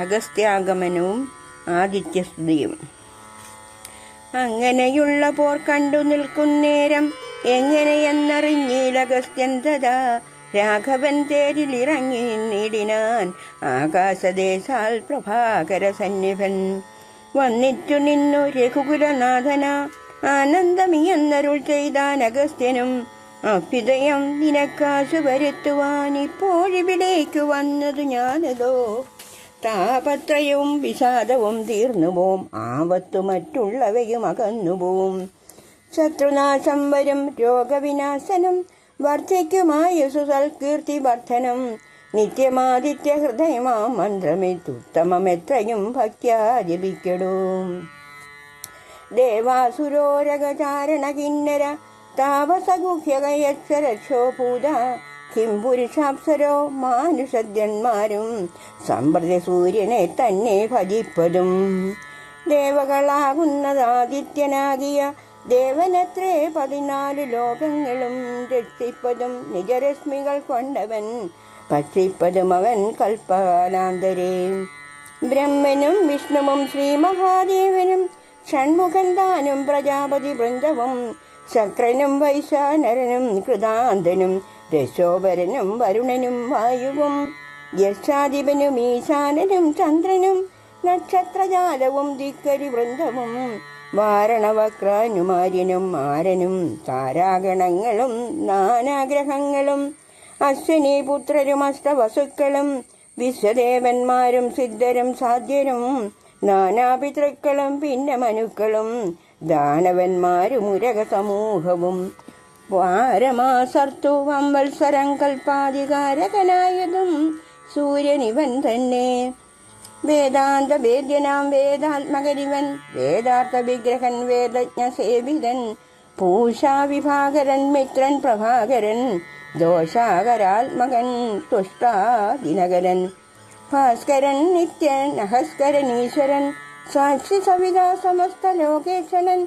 അഗസ്ത്യാഗമനവും ആദിത്യസ്തുതിയും അങ്ങനെയുള്ള പോർ കണ്ടു നിൽക്കുന്നേരം എങ്ങനെയെന്നറിഞ്ഞീലഗസ്ത്യൻ തഥാ രാഘവൻ തേരിലിറങ്ങി നീടിനാൻ ആകാശദേശാൽ പ്രഭാകര സന്നിഭൻ വന്നിറ്റു നിന്നു രഘുകുലനാഥന ആനന്ദമിയെന്നരുൾ ചെയ്താൻ അഗസ്ത്യനും അഭ്യുദയം നിനക്കാശു വരുത്തുവാൻ ഇപ്പോഴിവിടേക്ക് വന്നത് ഞാനതോ? താപത്രയവും വിഷാദവും തീർന്നുപോം. ആപത്തു മറ്റുള്ളവയും അകന്നുപോം ശത്രുനാശം വരും രോഗവിനാശനം. വർദ്ധിക്കുമായുസു സൽകീർത്തി വർദ്ധനം. നിത്യമാദിത്യ ഹൃദയമാ മന്ത്രമിത്തുത്തമമെത്രയും ഭക്യാ ജപിക്കടും ദേവാസുരോരകചാരണ കിന്നര താപസഗുഹ്യകയക്ഷരക്ഷോഭൂത കിം പുരുഷാപ്സരോ മാനുഷജന്മാരും സമ്പ്രതി സൂര്യനെ തന്നെ ഭജിപ്പതും. ദേവകളാകുന്നതാദിത്യനാകിയ ദേവനത്രേ പതിനാല് ലോകങ്ങളും രക്ഷിപ്പതും നിജരശ്മികൾ കൊണ്ടവൻ ഭക്ഷിപ്പതും അവൻ കൽപ്പാലാന്തരേ ബ്രഹ്മനും വിഷ്ണുവും ശ്രീ മഹാദേവനും ഷൺമുഖൻ താനും പ്രജാപതി വൃന്ദവും ശക്രനും വൈശാനരനും കൃതാന്തനും രശോഭരനും വരുണനും വായുവും യശാധിപനും ഈശാനനും ചന്ദ്രനും നക്ഷത്രജാലവും ദിക്കരി വൃന്ദവും വാരണവക്രാനുമാര്യനും ആരനും താരാഗണങ്ങളും നാനാഗ്രഹങ്ങളും അശ്വിനി പുത്രരും അഷ്ടവസുക്കളും വിശ്വദേവന്മാരും സിദ്ധരും സാധ്യരും നാനാപിതൃക്കളും പിന്നെ മനുക്കളും ദാനവന്മാരും ഉരക സമൂഹവും വാരമാസർത്തു വംവത്സരം കൽപ്പാധികാരകനായതും സൂര്യനിവൻ തന്നെ. വേദാന്ത വേദ്യനാം വേദാത്മകരിവൻ വേദാർത്ഥ വിഗ്രഹൻ വേദജ്ഞ സേവിതൻ പൂഷാ വിഭാകരൻ മിത്രൻ പ്രഭാകരൻ ദോഷാകരാത്മകൻ തുഷ്ടാ ദിനകരൻ ഭാസ്കരൻ നിത്യൻ നഹസ്കരൻ ഈശ്വരൻ സാക്ഷി സവിത സമസ്ത ലോകേക്ഷണൻ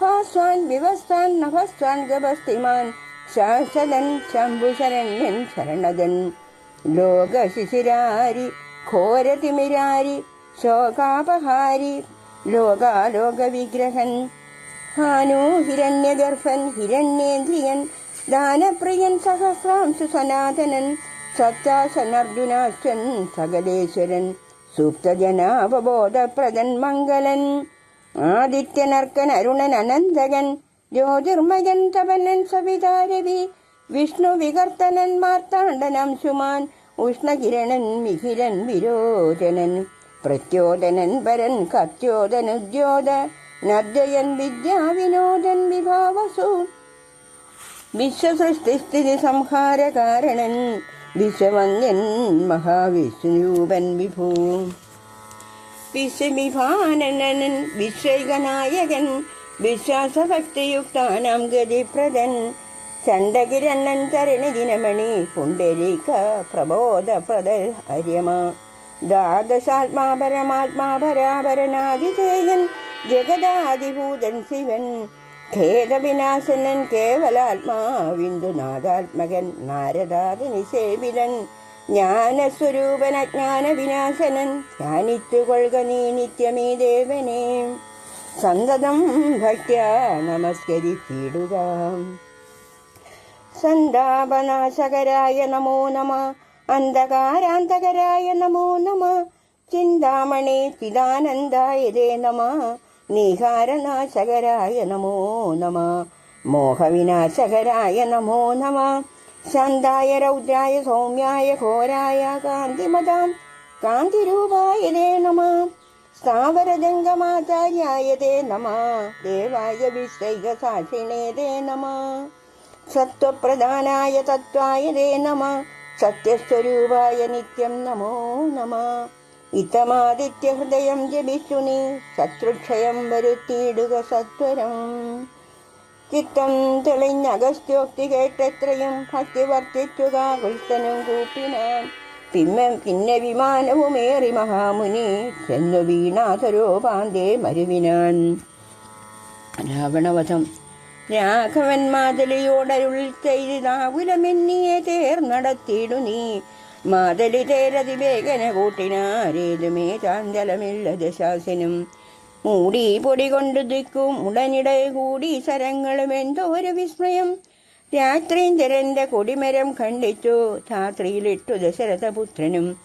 ഭാസ്വാൻ വിവസ്വാൻ നഭസ്വാൻ ഗപസ്തിമാൻ ശാശ്വതൻ ശംഭുശരണ്യൻ ശരണതൻ ലോകശിശിരാരി ഘോരതിമിരാരി ശോകാപഹാരി ലോകാലോക വിഗ്രഹൻ ഹാനു ഹിരണ്യഗർഭൻ ഹിരണ്യേന്ദ്രിയൻ ദാനപ്രിയൻ സഹസ്രാംശു സനാതനൻ സത്യാസനർജുനാശ്വൻ സകലേശ്വരൻ സൂക്തജനാവബോധപ്രദൻ മംഗലൻ ആദിത്യനർക്കൻ അരുണൻ അനന്തകൻ ജ്യോതിർമയൻ തപനൻ സവിതാരവി വിഷ്ണു വികർത്തനൻ മാർത്താണ്ഡനം ശുമാൻ ഉഷ്ണകിരണൻ മിഹിരൻ വിരോചനൻ പ്രത്യോദനൻ പരൻ കത്യോദനുദ്യോത നദ്യയൻ വിദ്യാവിനോദൻ വിഭാവസു. വിശ്വസൃഷ്ടിസ്ഥിതി സ്ഥിതി സംഹാരകാരണൻ വിശ്വവന്യൻ മഹാവിഷ്ണുരൂപൻ വിഭൂ. വിശ്വവിഭാനനൻ വിശ്വൈകനായകൻ വിശ്വാസഭക്തിയുക്താനാം ഗതിപ്രദൻ. ചണ്ടകിരണ്ണൻ തരണിദിനമണി പുണ്ടരീക പ്രബോധപ്രദ ഹര്യമ. ദ്വാദശാത്മാ പരമാത്മാ പരാപരനാദിതേയൻ ജഗദാദിഭൂതൻ ശിവൻ. ഖേദവിനാശനൻ കേവലാത്മാ വിന്ദുനാഥാത്മകൻ നാരദാതി നിഷേവിതൻ ജ്ഞാനസ്വരൂപൻ അജ്ഞാന വിനാശനൻ ധ്യാനിച്ചു കൊള്ളുക നീ നിത്യമീ ദേവനെ. സന്തതം ഭക്യ നമസ്കരിച്ചിടുക. സന്താപനാശകരായ നമോ നമ അന്ധകാരാന്തകരായ നമോ നമ ചിന്താമണി ചിദാനന്ദായതേ നമ നിഹാരനാശകരായ നമോ നമ മോഹവിനാശകരായ നമോ നമ ശാന്തായ രൗദ്രായ സൗമ്യായ ഘോരായ കാന്തിമതാം കാന്തിരൂപായ ദേ നമ. സ്ഥാവരജംഗമാചാര്യായ ദേ നമ. ദേവായ വിശ്വൈക സാക്ഷിണേ ദേ നമ. സത്വപ്രധാനായ തത്വായ ദേ നമ. സത്യസ്വരൂപായ നിത്യം നമോ നമ. ഇത്തമാദിത്യഹൃദയം ജപിച്ചുനി ശത്രുക്ഷയം വരുത്തിയിടുക സത്വരം. ചിത്തം തെളിഞ്ഞകസ്ത്യോക്തി കേട്ടെത്രയും ഭക്തി വർദ്ധിച്ചുക കുൽത്തനും കൂപ്പിനാൻ പിന്നെ പിന്നെ വിമാനവുമേറി മഹാമുനി ചെന്നു വീണാഥരോപാന്തേ മരുവിനാൻ. രാവണവധം. രാഘവൻ മാതലിയോടരുൾ ചെയ്താകുലമെന്നിയെ തേർന്നടത്തിയിടു നീ. മാതലി തേരതി വേഗന കൂട്ടിനാരേതുമേ ചാന്തലമില്ല ദശാസനും. മൂടി പൊടി കൊണ്ട് ദിക്കും ഉടനിടെ കൂടി സരങ്ങളും എന്തോ ഒരു വിസ്മയം. രാത്രീന്ദ്രന്റെ കൊടിമരം ഖണ്ഡിച്ചു. ധാത്രിയിലിട്ടു ദശരഥപുത്രനും.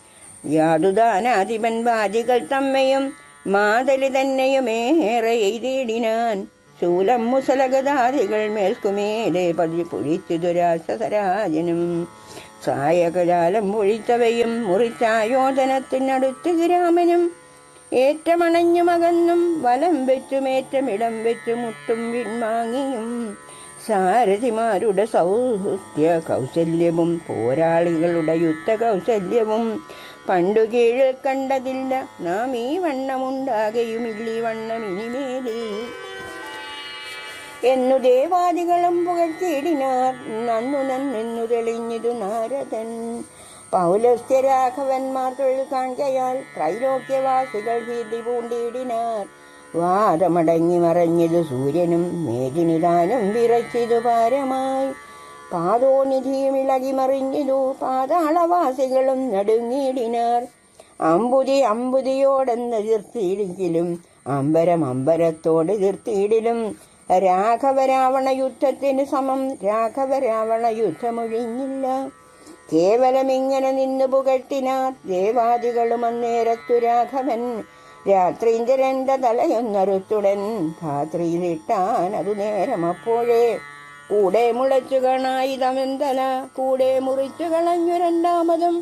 യാതുദാനാധിപൻ വാദികൾ തമ്മയും മാതലി തന്നെയുമേറെ എഴുതിയിടിനാൻ. ശൂലം മുസലഗതാദികൾ മേൽക്കുമേലെ പതി പൊഴിച്ചു ദുരാസരാജനും സായകജാലം പൊഴിച്ചവയും മുറിച്ചായോധനത്തിനടുത്ത് രാമനും ഏറ്റമണഞ്ഞു മകന്നും വലം വെച്ചും ഏറ്റമിടം വെച്ചു മുട്ടും വിൺവാങ്ങിയും സാരഥിമാരുടെ സൗഹൃദ്യ കൗശല്യവും പോരാളികളുടെ യുദ്ധ കൗശല്യവും പണ്ടു കീഴിൽ കണ്ടതില്ല. നാം ഈ വണ്ണമുണ്ടാകയുമില്ലി വണ്ണം ഇനിമേലിൽ എന്നു ദേവാദികളും പുകഴ്ത്തിയിടിനാർ. നന്നു നന്നെന്നു തെളിഞ്ഞിതു നാരദൻ. പൗലസ്ത്യ രാഘവന്മാർ തൊഴിൽ കാണിക്കയാൽ ത്രൈലോക്യവാസികൾ ഭീതി പൂണ്ടിയിടിനാർ. വാദമടങ്ങി മറഞ്ഞത് സൂര്യനും മേദിനിദാനം വിറച്ചിതു പാരമായി പാതോനിധിയും ഇളകി മറിഞ്ഞിതു പാതാളവാസികളും നടുങ്ങിയിടിനാർ. അമ്പുതി അമ്പുതിയോടെന്ന് തീർത്തിയിടിക്കലും അമ്പരം അമ്പരത്തോട് തീർത്തിയിടിലും രാഘവരാവണ യുദ്ധത്തിന് സമം രാഘവരാവണ യുദ്ധമൊഴിഞ്ഞില്ല. കേവലം നിന്നു പുകഴ്ത്തിനാർ ദേവാദികളും അന്നേരത്തു രാഘവൻ. രാത്രീന്ദ്രന്റെ തലയൊന്നറുത്തുടൻ രാത്രിയിലിട്ടാൻ അതു നേരം അപ്പോഴേ കൂടെ മുളച്ചു കാണായിതമെന്തല തല കൂടെ മുറിച്ചു കളഞ്ഞു രണ്ടാമതും.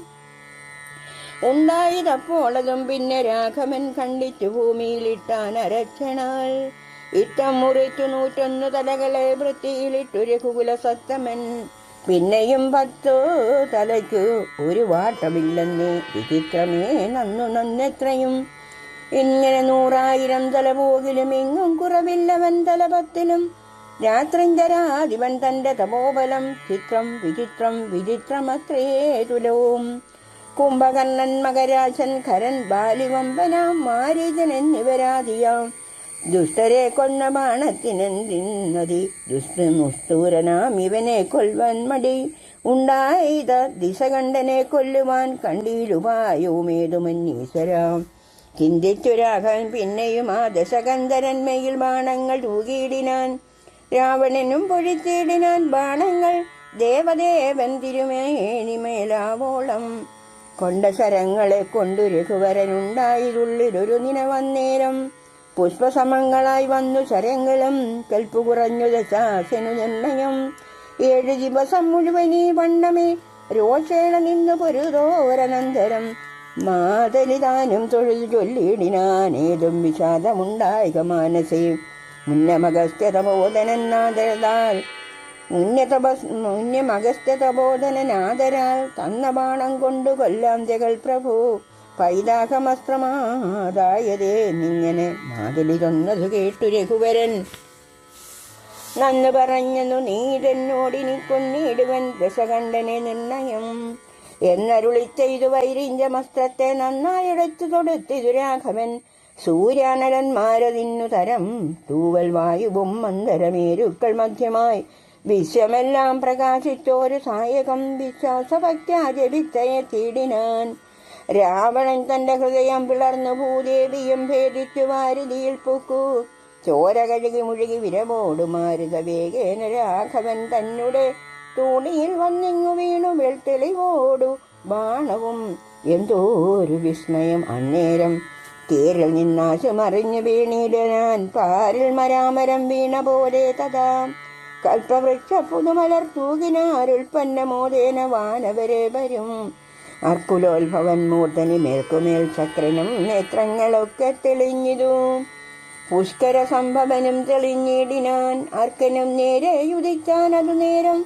ഉണ്ടായതപ്പോളതും പിന്നെ രാഘവൻ കണ്ടിച്ചു ഭൂമിയിലിട്ടാൻ അരക്ഷണാൽ ഇത്തം മുറിച്ചു നൂറ്റൊന്നു തലകളെ വൃത്തിയിലിട്ടു രഘുകുല സത്തമൻ പിന്നെയും പത്തു തലയ്ക്ക് ഒരു വാട്ടമില്ലെന്നേ വിചിത്രമേ നന്നു നന്നെത്രയും. ഇങ്ങനെ നൂറായിരം തല പോകിലും എങ്ങും കുറവില്ലവൻ തലപത്തിലും. രാത്രിഞ്ചരാധിപൻ തന്റെ തപോബലം ചിത്രം വിചിത്രം വിചിത്രമത്രേ തുലവും കുംഭകർണൻ മകരാജൻ ഖരൻ ബാലിവമ്പനാം മാരീജൻ എന്നിവരാധിയാം. ദുഷ്ടരെ കൊന്ന ബാണത്തിനെന്തിന്നതി ദുഷ്ടമുസ്തൂരനാം ഇവനെ കൊൽവൻ മടി. ഉണ്ടായത് ദിശകണ്ഠനെ കൊല്ലുവാൻ കണ്ടീലുപായവുമേതുമന്നീശ്വരാം ചിന്തിച്ചു രാഘവൻ പിന്നെയും ആ ദശകന്ധരന്മയിൽ ബാണങ്ങൾ തൂകിയിടിനാൻ രാവണനും പൊഴിച്ചിടിനാൻ ബാണങ്ങൾ ദേവദേവൻ തിരുമേനിമേലാവോളം. കൊണ്ട ശരങ്ങളെ കൊണ്ടു രഘുവരനുണ്ടായതുള്ളിലൊരു നിനവന്നേരം പുഷ്പസമങ്ങളായി വന്നു ശരങ്ങളും കൽപ്പു കുറഞ്ഞു ദശാസനു നിർണയം ഏഴ് ദിവസം മുഴുവൻ ഈ വണ്ണമേ രോഷേണ നിന്നു പൊരുതോരനന്തരം. മാതലിതാനും തൊഴിൽ ചൊല്ലിടിനാനേതും വിഷാദമുണ്ടായിക മാനസേ. മുന്നമഗസ്ത്യതബോധനാദരാൽ മുന്നതപ മുന്യമഗസ്ത്യതബോധനാദരാൽ തന്ന ബാണം കൊണ്ടു കൊല്ലാം ജഗൽ പ്രഭു പൈതാഹമസ്ത്രമാതായതേ നിങ്ങനെ മാതലി തൊന്നതു കേട്ടു രഘുവരൻ. നന്ന് പറഞ്ഞെന്നു നീതെന്നോടിനി കൊന്നിടുവൻ ദശകണ്ഠനെ നിർണയം. എന്നരുളി ചെയ്തു വൈരിഞ്ചമസ്ത്രത്തെ നന്നായെടുത്തു തൊടുത്തിതു രാഘവൻ. സൂര്യാനരന്മാരതിന്നു തരം തൂവൽ വായുവും മന്ദരമേരുക്കൾ മധ്യമായി. വിശ്വമെല്ലാം പ്രകാശിച്ചോരു സായകം വിശ്വാസഭക്ത്യാജപിച്ചയെ തീടിനാൻ. രാവണൻ തന്റെ ഹൃദയം പിളർന്നു ഭൂദേവിയും ഭേദിച്ചു വാരുതിയിൽ പൂക്കു. ചോര കഴുകി മുഴുകി വിരമോടു മാരുത വേഗേന രാഘവൻ തന്നെ തുണിയിൽ വന്നിങ്ങു വീണു വെൾത്തെളിവോടു ബാണവും. എന്തോ ഒരു വിസ്മയം അന്നേരം. തേരിൽ നിന്നാശമറിഞ്ഞു വീണിടാൻ പാരിൽ മരാമരം വീണ പോലെ തഥാ. കൽപ്പവൃക്ഷ പുതുമലർ തൂകിനാരുൽപ്പന്നമോദേന വാനവരെ വരും. അർക്കുലോത്ഭവൻ മൂർധനി മേൽക്കുമേൽ ചക്രനും നേത്രങ്ങളൊക്കെ തെളിഞ്ഞിതു. പുഷ്കര സംഭവനും തെളിഞ്ഞിടിനാൻ അർക്കനും നേരെ യുദിച്ചാൻ അതു നേരം.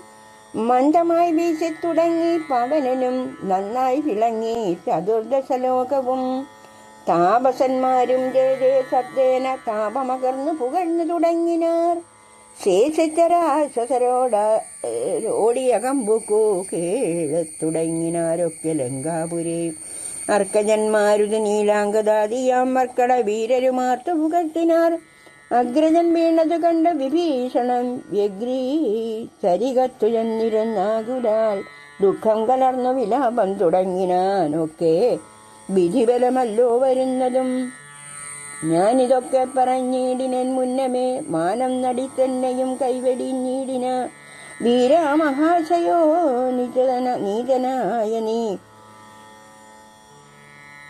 മന്ദമായി വീശി തുടങ്ങി പവനനും നന്നായി വിളങ്ങി ചതുർദശലോകവും. താപസന്മാരും ജയ ജയ ശബ്ദേന താപമകർന്നു പുകഴ്ന്നു തുടങ്ങിനാർ. ശേഷിച്ചരാശ്വസരോട കേഴ കേഴത്തുടങ്ങിനാരൊക്കെ ലങ്കാപുരി. അർക്കജന്മാരുത് നീലാങ്കദാതിയാം മർക്കട വീരരുമാർത്തു മുഖത്തിനാർ. അഗ്രജൻ വീണതു കണ്ട വിഭീഷണൻ വ്യഗ്രീ ചരികത്തു ദുഃഖം കലർന്നു വിലാപം തുടങ്ങിനാനൊക്കെ വിധിബലമല്ലോ വരുന്നതും ഞാനിതൊക്കെ പറഞ്ഞീടിനൻ മുന്നമേ മാനം നടി തന്നെയും കൈവെടിഞ്ഞീടിന. വീരമഹാശയോ നിജന നീതനായ നീ.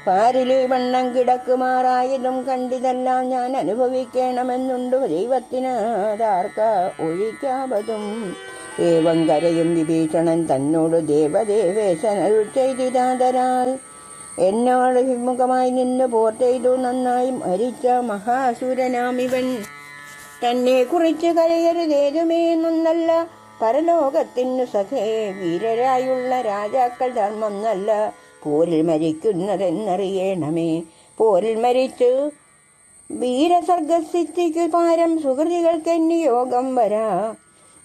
പാരിലെ വണ്ണം കിടക്കുമാറായതും കണ്ടിതെല്ലാം ഞാൻ അനുഭവിക്കണമെന്നുണ്ട് ദൈവത്തിനാതാർക്ക ഒഴിക്കാവതും. ഏവം കരയും വിഭീഷണൻ തന്നോട് ദേവദേവേശനൽ ചെയ്തിതാതരാൽ എന്നോട് വിമുഖമായി നിന്ന് പോർട്ടെയ്തു നന്നായി മരിച്ച മഹാസുരനാമിവൻ. തന്നെ കുറിച്ച് കരയരുതേതുമേ നന്നല്ല. പരലോകത്തിനു സഖേ വീരരായുള്ള രാജാക്കൾ ധർമ്മം നല്ല. പോരിൽ മരിക്കുന്നതെന്നറിയണമേ. പോരിൽ മരിച്ചു വീരസർഗസിദ്ധിക്ക് പാരം സുഹൃതികൾക്കെന്നി യോഗം വരാ.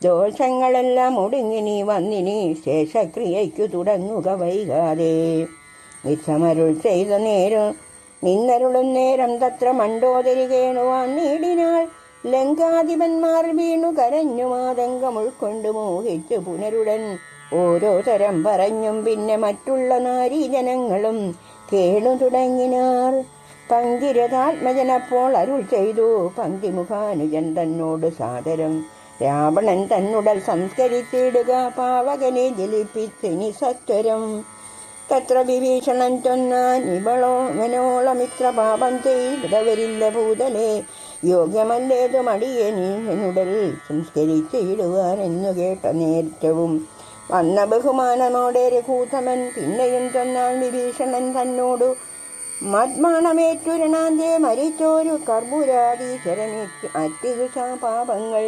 ദോഷങ്ങളെല്ലാം ഒടുങ്ങിനി വന്നിനി ശേഷക്രിയയ്ക്കു തുടങ്ങുക വൈകാതെ. വിഷമരുൾ ചെയ്ത നേരം നിന്നരുളും നേരം തത്ര മണ്ടോദരി കേണുവാൻ നേടിനാൾ ലങ്കാധിപന്മാർ വീണു കരഞ്ഞു മാതങ്കം ഉൾക്കൊണ്ടു മോഹിച്ചു പുനരുടൻ. ഓരോ തരം പറഞ്ഞും പിന്നെ മറ്റുള്ള നാരീജനങ്ങളും കേണു തുടങ്ങിനാർ. പങ്കിരതാത്മജനപ്പോൾ അരുൾ ചെയ്തു. പങ്കിമുഖാനുജൻ തന്നോട് സാദരം. രാവണൻ തന്നുടൽ സംസ്കരിച്ചിടുക. പാവകനെ ജലിപ്പിച്ചിനി സത്വരം തത്ര വിഭീഷണൻ ചൊന്നാൻ ഇവളോ മനോള മിത്ര പാപം ചെയ്തവരില്ല ഭൂതലേ. യോഗ്യമല്ലേതു മടിയെ നീ എന്നുടൽ സംസ്കരിച്ചിടുവാൻ എന്നു കേട്ട നേരത്തവും. വന്ന ബഹുമാനമോടെ രഘൂതമൻ പിന്നെയും ചൊന്നാൻ വിഭീഷണൻ തന്നോടു മദ്മാണമേറ്റുരണാന്തേ മരിച്ചോരു കർപ്പൂരാതീശ്വരനേറ്റ് അത്യദുഷാ പാപങ്ങൾ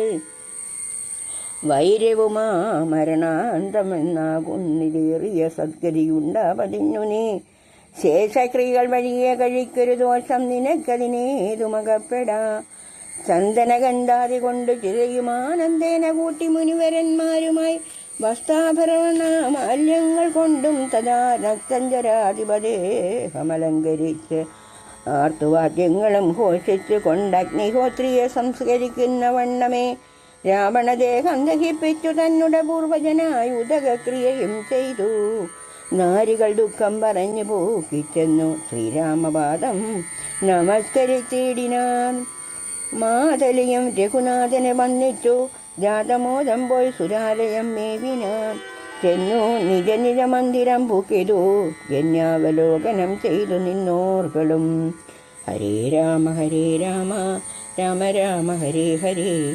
വൈരവുമാ മരണാന്തമെന്നാകുന്നിലേറിയ സദ്ഗതിയുണ്ടാവതിന്നു നീ. ശേഷക്രിയകൾ വഴിയെ കഴിക്കൊരു ദോഷം നിനക്കതിനേതുമകപ്പെടാ. ചന്ദനഗന്ധാതി കൊണ്ട് ചിതയുമാനന്ദേന കൂട്ടി മുനിവരന്മാരുമായി വസ്താഭരണ മാല്യങ്ങൾ കൊണ്ടും തഥാ രക്തഞ്ചരാധിപദേഹമലങ്കരിച്ച് ആർത്തുവാദ്യങ്ങളും ഘോഷിച്ചു കൊണ്ടഗ്നിഹോത്രിയെ സംസ്കരിക്കുന്ന വണ്ണമേ. രാവണദേഹം ദഹിപ്പിച്ചു തന്നുടെ പൂർവജനായി ഉദകക്രിയയും ചെയ്തു. നാരികൾ ദുഃഖം പറഞ്ഞു പോക്കിച്ചെന്നു. ശ്രീരാമപാദം നമസ്കരിച്ചിടിനാൻ. മാതലിയും രഘുനാഥനെ വന്നിച്ചു. ജാതമോദം പോയി സുരാലയം മേവിനാൻ. ചെന്നു നിജ നിജ മന്ദിരം പൂക്കിതു. ജന്യാവലോകനം ചെയ്തു നിന്നോർകളും. ഹരേ രാമ ഹരേ രാമ. രാമ രാമ ഹരേ ഹരേ.